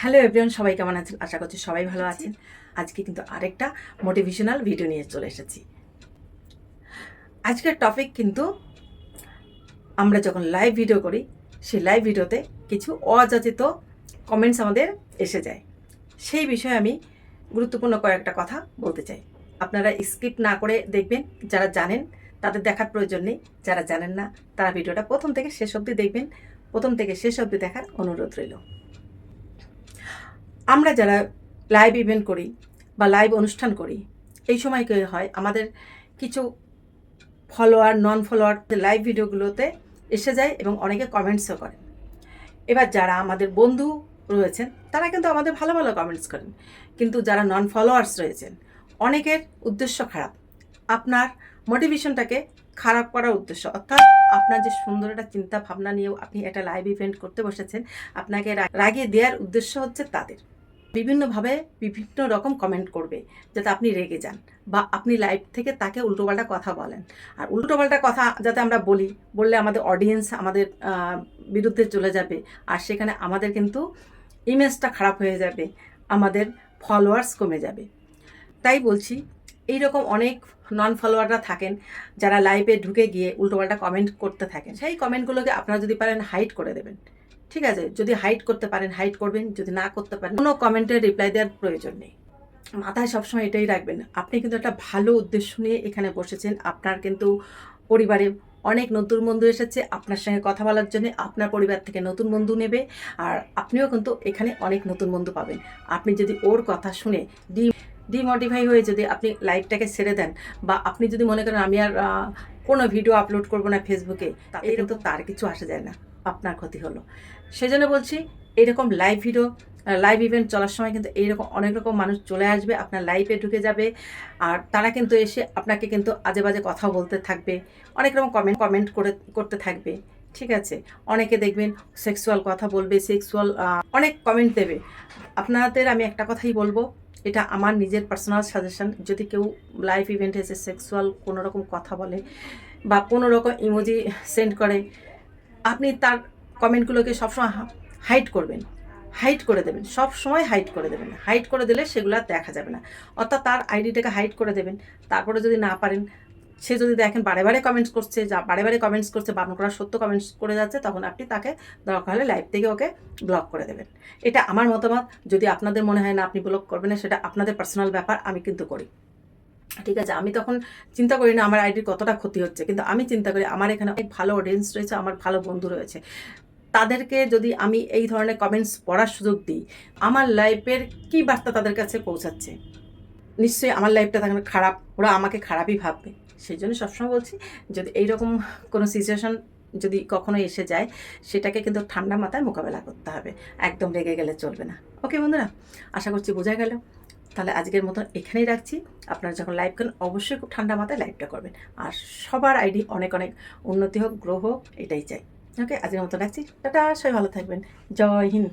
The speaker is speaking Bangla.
হ্যালো এভরিওয়ান সবাই কেমন আছেন? আশা করছি সবাই ভালো আছেন। আজকে কিন্তু আরেকটা মোটিভেশনাল ভিডিও নিয়ে চলে এসেছি। আজকের টপিক কিন্তু আমরা যখন লাইভ ভিডিও করি সেই লাইভ ভিডিওতে কিছু অযাচিত কমেন্টস আমাদের এসে যায়। সেই বিষয়ে আমি গুরুত্বপূর্ণ কয়েকটা কথা বলতে চাই। আপনারা স্কিপ না করে দেখবেন যারা জানেন তাদের দেখার প্রয়োজন নেই। যারা জানেন না তারা ভিডিওটা প্রথম থেকে শেষ অবধি দেখবেন। প্রথম থেকে শেষ অবধি দেখার অনুরোধ রইল। আমরা যারা লাইভ ইভেন্ট করি বা লাইভ অনুষ্ঠান করি, এই সময় কি হয়? আমাদের কিছু ফলোয়ার নন ফলোয়ার লাইভ ভিডিওগুলোতে এসে যায় এবং অনেকে কমেন্টসও করেন। এবার যারা আমাদের বন্ধু রয়েছেন, তারা কিন্তু আমাদের ভালো ভালো কমেন্টস করেন। কিন্তু যারা নন ফলোয়ার্স রয়েছেন, অনেকের উদ্দেশ্য খারাপ। আপনার মোটিভেশনটাকে খারাপ করার উদ্দেশ্য, অর্থাৎ আপনার যে সুন্দর একটা চিন্তা ভাবনা নিয়েও আপনি একটা লাইভ ইভেন্ট করতে বসেছেন, আপনাকে রাগিয়ে দেওয়ার উদ্দেশ্য হচ্ছে তাদের। বিভিন্নভাবে বিভিন্ন রকম কমেন্ট করবে, যাতে আপনি রেগে যান বা আপনি লাইভ থেকে তাকে উল্টোপাল্টা কথা বলেন। আর উল্টোপাল্টা কথা যাতে আমরা বলি, বললে আমাদের অডিয়েন্স আমাদের বিরুদ্ধে চলে যাবে। আর সেখানে আমাদের কিন্তু ইমেজটা খারাপ হয়ে যাবে, আমাদের ফলোয়ার্স কমে যাবে। তাই বলছি এই রকম অনেক নন ফলোয়াররা থাকেন, যারা লাইভে ঢুকে গিয়ে উল্টোপাল্টা কমেন্ট করতে থাকেন। সেই কমেন্টগুলোকে আপনারা যদি পারেন হাইড করে দেবেন। ঠিক আছে? যদি হাইট করতে পারেন হাইট করবেন, যদি না করতে পারেন, কোনো কমেন্টের রিপ্লাই দেওয়ার প্রয়োজন নেই। মাথায় সবসময় এটাই রাখবেন। আপনি কিন্তু একটা ভালো উদ্দেশ্য নিয়ে এখানে বসেছেন। আপনার কিন্তু পরিবারে অনেক নতুন বন্ধু এসেছে। আপনার সঙ্গে কথা বলার জন্য আপনার পরিবার থেকে নতুন বন্ধু নেবে। আর আপনিও কিন্তু এখানে অনেক নতুন বন্ধু পাবেন। আপনি যদি ওর কথা শুনে ডি ডিমোটিফাই হয়ে যদি আপনি লাইভটাকে ছেড়ে দেন বা আপনি যদি মনে করেন আমি আর কোনো ভিডিও আপলোড করব না ফেসবুকে তাতে কিন্তু তার কিছু আসা যায় না আপনার ক্ষতি হলো। সেজন্য বলছি এরকম লাইভ ভিডিও লাইভ ইভেন্ট চলার সময় কিন্তু এইরকম অনেক রকম মানুষ চলে আসবে আপনার লাইভে ঢুকে যাবে আর তারা কিন্তু এসে আপনাকে কিন্তু আজে বাজে কথা বলতে থাকবে অনেক রকম কমেন্ট কমেন্ট করে করতে থাকবে ঠিক আছে? অনেকে দেখবেন সেক্সুয়াল কথা বলবে সেক্সুয়াল অনেক কমেন্ট দেবে। আপনাদের আমি একটা কথাই বলব এটা আমার নিজের পার্সোনাল সাজেশন যদি কেউ লাইফ ইভেন্ট এসে সেক্সুয়াল কোনো রকম কথা বলে বা কোনো রকম ইমোজি সেন্ড করে, আপনি তার কমেন্টগুলোকে সবসময় হাইট করবেন। হাইট করে দেবেন সব সময় হাইট করে দেবেন। হাইট করে দিলে সেগুলো দেখা যাবে না। অর্থাৎ তার আইডিটাকে হাইট করে দেবেন। তারপরে যদি না পারেন সে যদি দেখেন বারে বারে কমেন্টস করছে, যা বারে বারে কমেন্টস করছে বারণ করা সত্য কমেন্টস করে যাচ্ছে, তখন আপনি তাকে দরকার হলে লাইভ থেকে ওকে ব্লক করে দেবেন। এটা আমার মতামত। যদি আপনাদের মনে হয় না আপনি ব্লক করবেন না, সেটা আপনাদের পার্সোনাল ব্যাপার, আমি কিন্তু করি। ঠিক আছে, আমি তখন চিন্তা করি না আমার আইডির কতটা ক্ষতি হচ্ছে, কিন্তু আমি চিন্তা করি আমার এখানে অনেক ভালো অডিয়েন্স রয়েছে, আমার ভালো বন্ধু রয়েছে। তাদেরকে যদি আমি এই ধরনের কমেন্টস পড়ার সুযোগ দিই, আমার লাইফের কি বার্তা তাদের কাছে পৌঁছাচ্ছে? নিশ্চয়ই আমার লাইফটা তখন খারাপ, ওরা আমাকে খারাপই ভাববে। সেই জন্য সবসময় বলছি, যদি এইরকম কোনো সিচুয়েশন যদি কখনো এসে যায়, সেটাকে কিন্তু ঠান্ডা মাথায় মোকাবেলা করতে হবে। একদম রেগে গেলে চলবে না। ওকে বন্ধুরা, আশা করছি বোঝা গেল। তাহলে আজকের মতন এখানেই রাখছি। আপনারা যখন লাইভ করেন, অবশ্যই খুব ঠান্ডা মাথায় লাইভটা করবেন। আর সবার আইডি অনেক অনেক উন্নতি হোক গ্রহ হোক, এটাই চাই। ওকে আজকের মতো রাখছি। টাটা, সবাই ভালো থাকবেন। জয় হিন্দ।